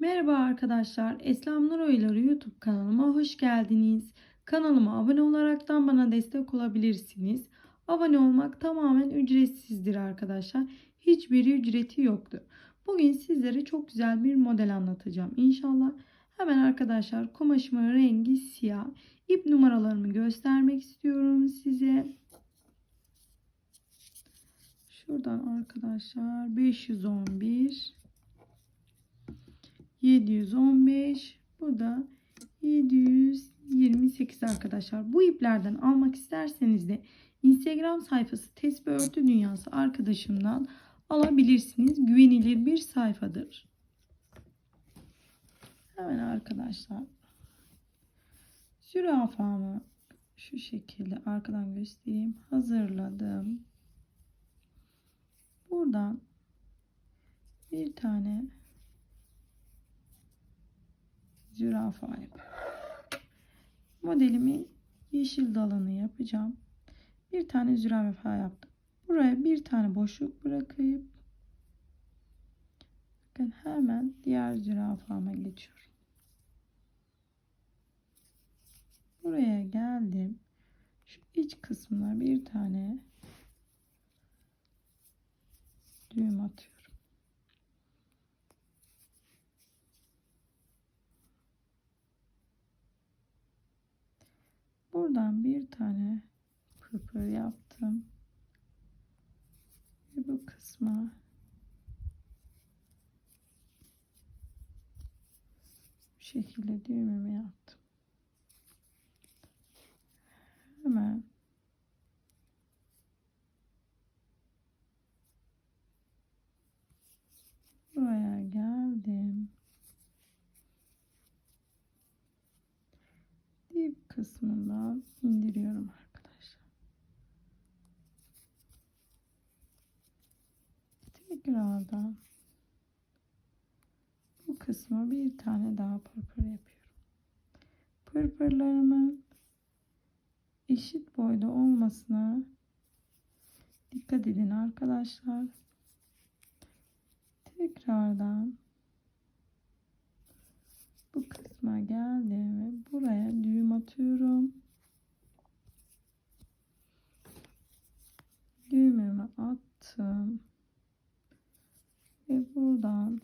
Merhaba arkadaşlar. Eslem Nur Oyları YouTube kanalıma hoş geldiniz. Kanalıma abone olaraktan bana destek olabilirsiniz. Abone olmak tamamen ücretsizdir arkadaşlar. Hiçbir ücreti yoktur. Bugün sizlere çok güzel bir model anlatacağım inşallah. Hemen arkadaşlar kumaşımın rengi siyah. İp numaralarımı göstermek istiyorum size. Şuradan arkadaşlar 511 715 bu da 728 arkadaşlar. Bu iplerden almak isterseniz de Instagram sayfası Tesbih Örtü Dünyası arkadaşımdan alabilirsiniz. Güvenilir bir sayfadır. Hemen arkadaşlar zürafamı şu şekilde arkadan göstereyim. Hazırladım. Buradan bir tane zürafa yapıyorum. Modelimin yeşil dalını yapacağım. Bir tane zürafa yaptım. Buraya bir tane boşluk bırakıp bakın hemen diğer zürafama geçiyorum. Buraya geldim. Şu iç kısmına bir tane düğüm atıyorum. Buradan bir tane pırpır yaptım. Ve bu kısma bu şekilde düğümümü yaptım. Hemen buraya geldim. dip kısmından indiriyorum arkadaşlar. Tekrardan bu kısma bir tane daha pırpır yapıyorum. Pırpırlarımın eşit boyda olmasına dikkat edin arkadaşlar. Tekrardan bu kısma geldim ve buraya düğüm atıyorum. Düğümümü attım. Ve buradan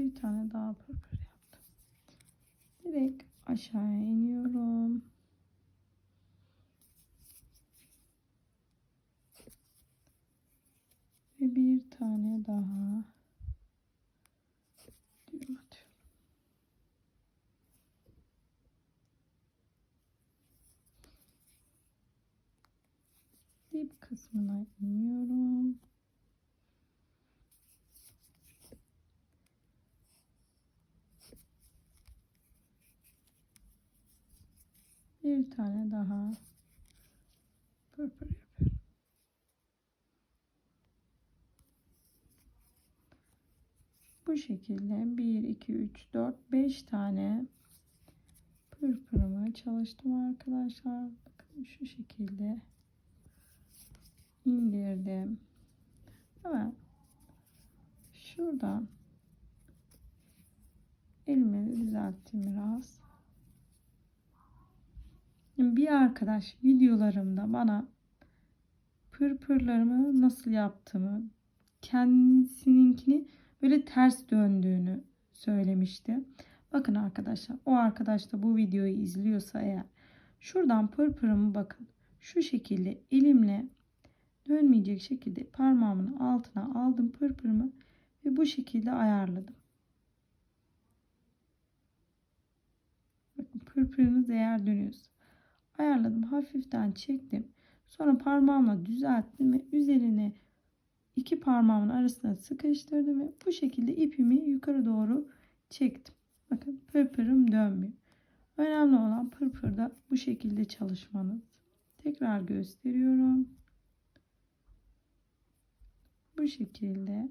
bir tane daha pırpır yaptım. Direkt aşağıya iniyorum. Ve bir tane daha düğüm atıyorum. Dip kısmına iniyorum. Bir tane daha pırpır yapıyorum. Bu şekilde 1, 2, 3, 4, 5 tane pırpırımı çalıştım arkadaşlar. Bakın şu şekilde indirdim. Hemen şuradan elimi düzelttim biraz. Bir arkadaş videolarımda bana pırpırlarımı nasıl yaptığımı kendisininkini böyle ters döndüğünü söylemişti. Bakın arkadaşlar o arkadaş da bu videoyu izliyorsa eğer şuradan pırpırımı bakın şu şekilde elimle dönmeyecek şekilde parmağımın altına aldım pırpırımı ve bu şekilde ayarladım. Bakın pırpırınız eğer dönüyorsa ayarladım hafiften çektim. Sonra parmağımla düzelttim ve üzerine iki parmağımın arasına sıkıştırdım ve bu şekilde ipimi yukarı doğru çektim. Bakın pırpırım dönmüyor. Önemli olan pırpırda bu şekilde çalışmanız. Tekrar gösteriyorum. Bu şekilde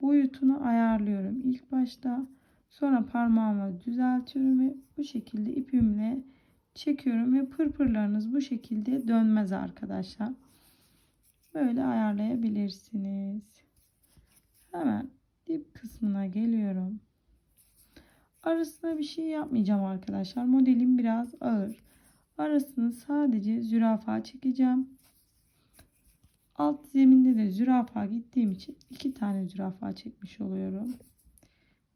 boyutunu ayarlıyorum ilk başta. Sonra parmağımla düzeltiyorum ve bu şekilde ipimle çekiyorum ve pırpırlarınız bu şekilde dönmez arkadaşlar. böyle ayarlayabilirsiniz. Hemen dip kısmına geliyorum. Arasına bir şey yapmayacağım arkadaşlar. Modelim biraz ağır. Arasını sadece zürafa çekeceğim. Alt zeminde de zürafa gittiğim için iki tane zürafa çekmiş oluyorum.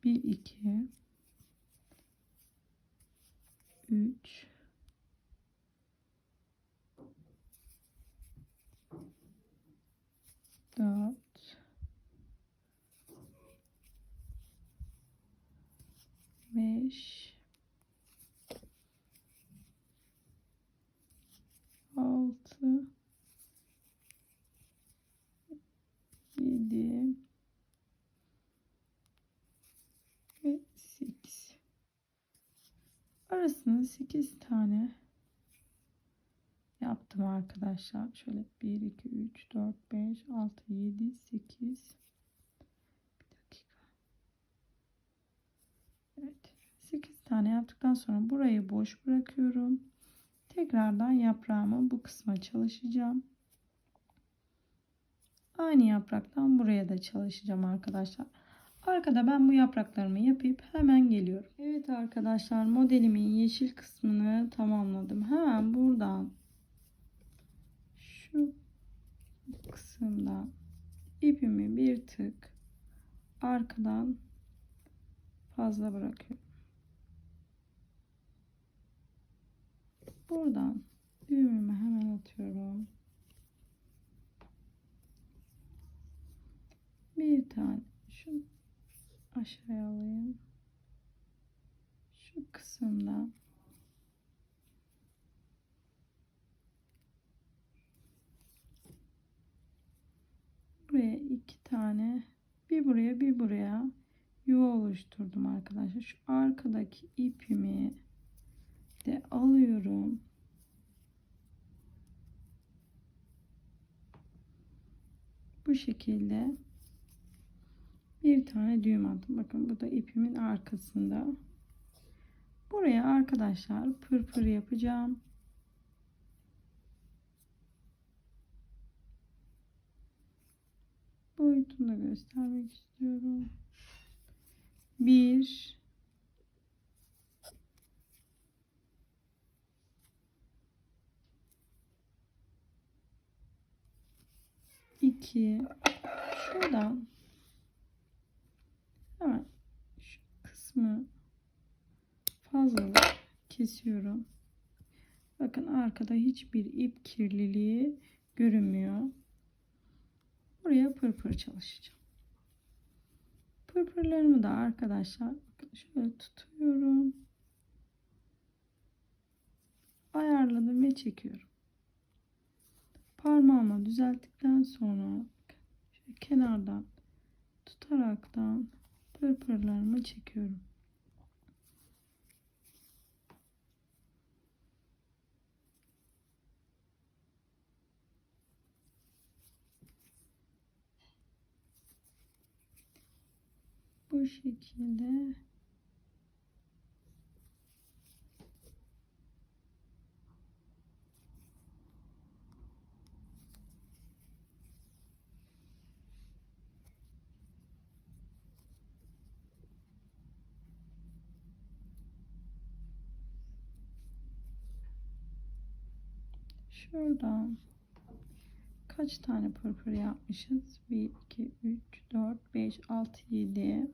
1 2 3 4 5 6 7 ve 8 arasını 8 tane yaptım arkadaşlar şöyle 1 2 3 4 5 6 7 8 bir dakika Evet 8 tane yaptıktan sonra burayı boş bırakıyorum tekrardan yaprağımı bu kısma çalışacağım Aynı yapraktan buraya da çalışacağım arkadaşlar. Arkada ben bu yapraklarımı yapıp hemen geliyorum. Evet arkadaşlar modelimin yeşil kısmını tamamladım. Hemen buradan şu kısımdan ipimi bir tık arkadan fazla bırakıyorum. Buradan düğümümü hemen atıyorum. bir tane şu aşağıya alayım şu kısımdan buraya iki tane bir buraya bir buraya yuva oluşturdum arkadaşlar şu arkadaki ipimi de alıyorum bu şekilde bir tane düğüm attım. Bakın bu da ipimin arkasında. Buraya arkadaşlar pırpır yapacağım. Da göstermek istiyorum. Bir iki şuradan Hemen şu kısmı fazlalık kesiyorum. Bakın arkada hiçbir ip kirliliği görünmüyor. Buraya pırpır çalışacağım. Pırpırlarımı da arkadaşlar şöyle tutuyorum. Ayarladım ve çekiyorum. Parmağımı düzelttikten sonra kenardan tutaraktan pırpırlarımı çekiyorum. Bu şekilde Şuradan kaç tane pırpır yapmışız? 1, 2, 3, 4, 5, 6, 7.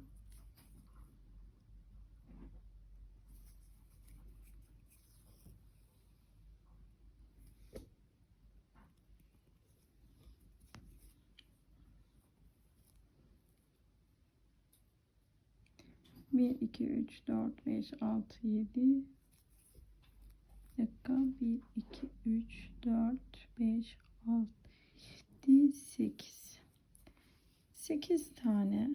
Bir, iki, üç, dört, beş, altı, yedi, dakika 1 2 3 4 5 6 7 8 8 tane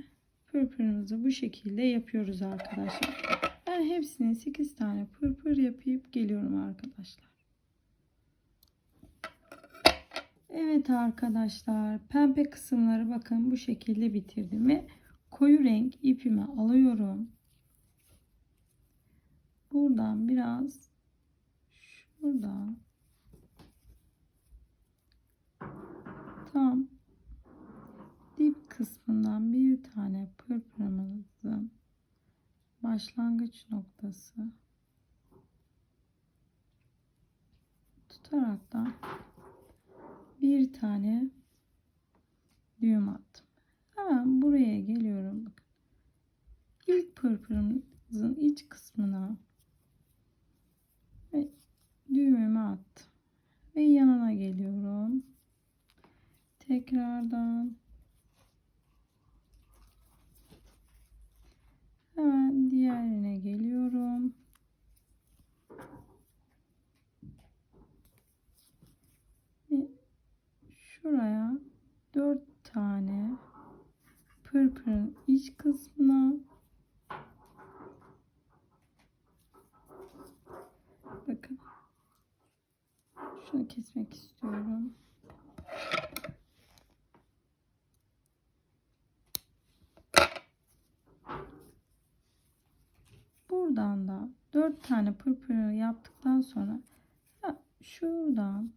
pırpırımızı bu şekilde yapıyoruz arkadaşlar. Ben hepsini 8 tane pırpır yapıp geliyorum arkadaşlar. Evet arkadaşlar pembe kısımları bakın bu şekilde bitirdim ve koyu renk ipimi alıyorum. Buradan biraz Buradan tam kısmından bir tane pırpırımızın başlangıç noktası tutarak da bir tane düğüm attım. Hemen buraya geliyorum. Bakın. İlk pırpırımızın iç kısmına ve düğümümü attım. Ve yanına geliyorum. Tekrardan hemen diğerine geliyorum. Ve şuraya dört tane pırpırın iç kısmına bakın şunu kesmek istiyorum. Buradan da dört tane pırpırı yaptıktan sonra şuradan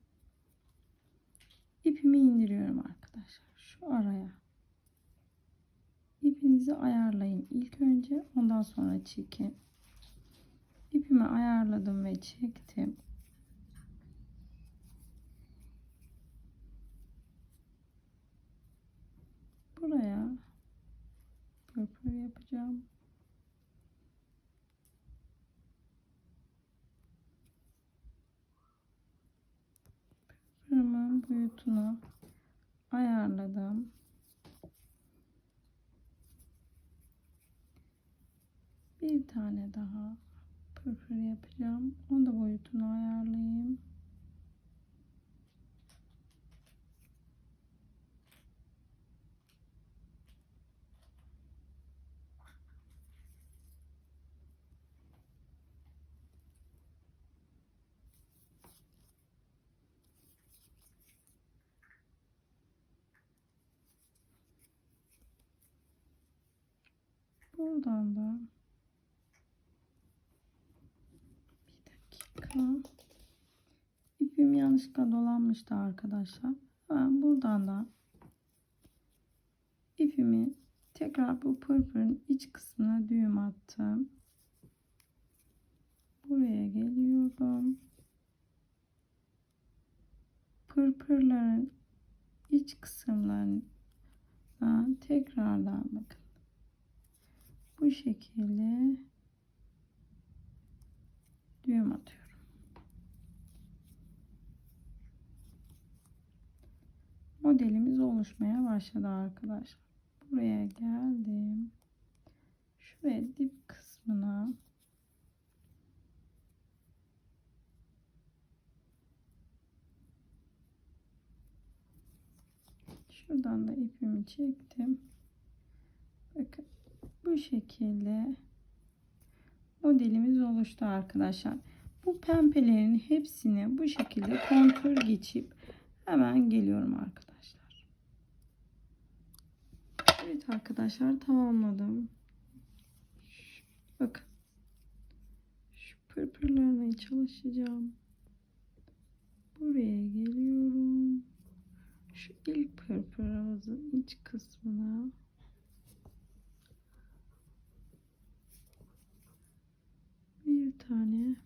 ipimi indiriyorum arkadaşlar. Şu araya. İpinizi ayarlayın ilk önce ondan sonra çekin. İpimi ayarladım ve çektim. Buraya pırpır yapacağım. Pırpırımın boyutunu ayarladım. Bir tane daha pırpır yapacağım. Onu da boyutunu ayarlayayım. Buradan da bir dakika ipim yanlışlıkla dolanmıştı arkadaşlar. Ben buradan da ipimi tekrar bu pırpırın iç kısmına düğüm attım. Buraya geliyorum. Pırpırların iç kısımlarından tekrardan bakın bu şekilde düğüm atıyorum. Modelimiz oluşmaya başladı arkadaşlar. Buraya geldim. Şuraya dip kısmına Şuradan da ipimi çektim. Bakın bu şekilde modelimiz oluştu arkadaşlar. Bu pembelerin hepsini bu şekilde kontür geçip hemen geliyorum arkadaşlar. Evet arkadaşlar tamamladım. Bakın. Şu pırpırlarına çalışacağım. Buraya geliyorum. Şu ilk pırpırımızın iç kısmına bir tane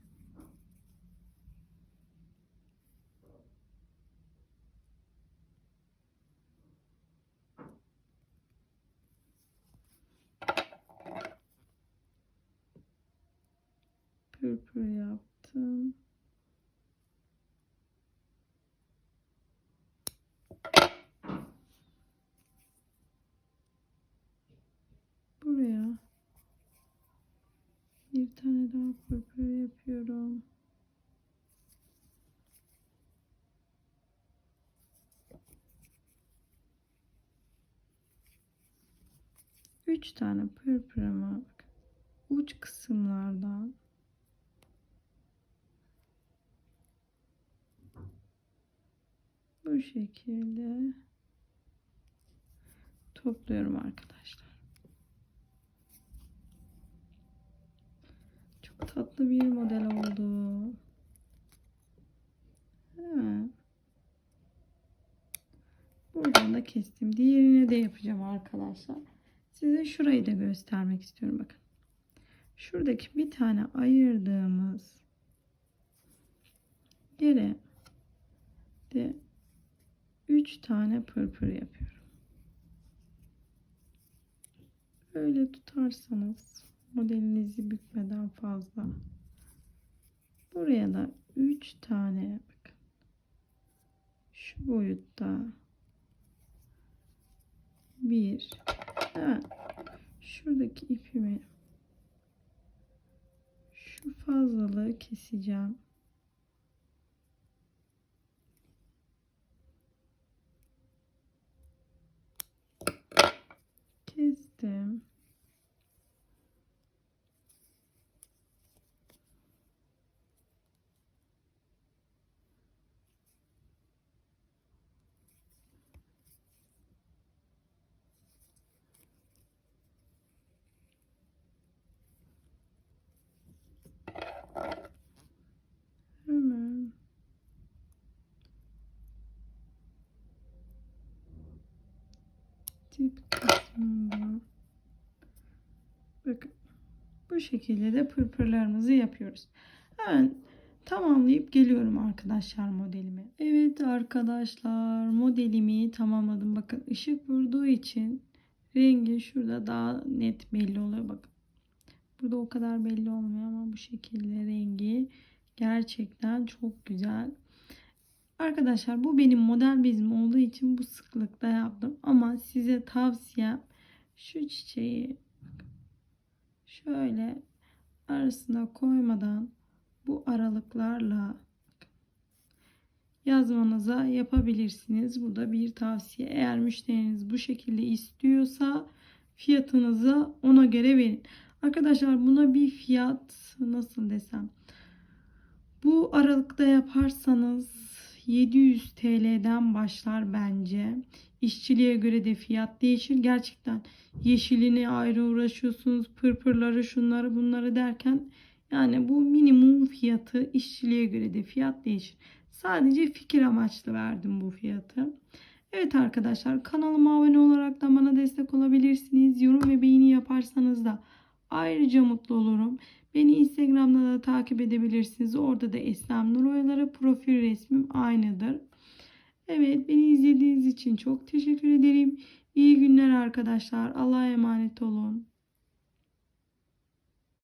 pırpır yaptım. Buraya bir tane daha pırpır yapıyorum. Üç tane pırpırımı uç kısımlardan bu şekilde topluyorum arkadaşlar. Tatlı bir model oldu. Hemen buradan da kestim. Diğerine de yapacağım arkadaşlar. Size şurayı da göstermek istiyorum. Bakın. Şuradaki bir tane ayırdığımız yere de 3 tane pırpır yapıyorum. Böyle tutarsanız modelinizi bükmeden fazla. Buraya da 3 tane bakın. Şu boyutta bir hemen şuradaki ipimi şu fazlalığı keseceğim. Kestim. Hemen dip kısmında bakın bu şekilde de pırpırlarımızı yapıyoruz. Hemen tamamlayıp geliyorum arkadaşlar modelimi. Evet arkadaşlar modelimi tamamladım. Bakın ışık vurduğu için rengi şurada daha net belli oluyor. Bakın burada o kadar belli olmuyor ama bu şekilde rengi gerçekten çok güzel. Arkadaşlar bu benim model bezim olduğu için bu sıklıkta yaptım. Ama size tavsiyem şu çiçeği şöyle arasına koymadan bu aralıklarla yazmanıza yapabilirsiniz. Bu da bir tavsiye. Eğer müşteriniz bu şekilde istiyorsa fiyatınızı ona göre verin. Arkadaşlar buna bir fiyat nasıl desem bu aralıkta yaparsanız 700 TL'den başlar bence. İşçiliğe göre de fiyat değişir. Gerçekten yeşilini ayrı uğraşıyorsunuz. Pırpırları şunları bunları derken yani bu minimum fiyatı işçiliğe göre de fiyat değişir. Sadece fikir amaçlı verdim bu fiyatı. Evet arkadaşlar kanalıma abone olarak da bana destek olabilirsiniz. Yorum ve beğeni yaparsanız da ayrıca mutlu olurum. Beni Instagram'da da takip edebilirsiniz. Orada da Eslem Nur Oyaları profil resmim aynıdır. Evet beni izlediğiniz için çok teşekkür ederim. İyi günler arkadaşlar. Allah'a emanet olun.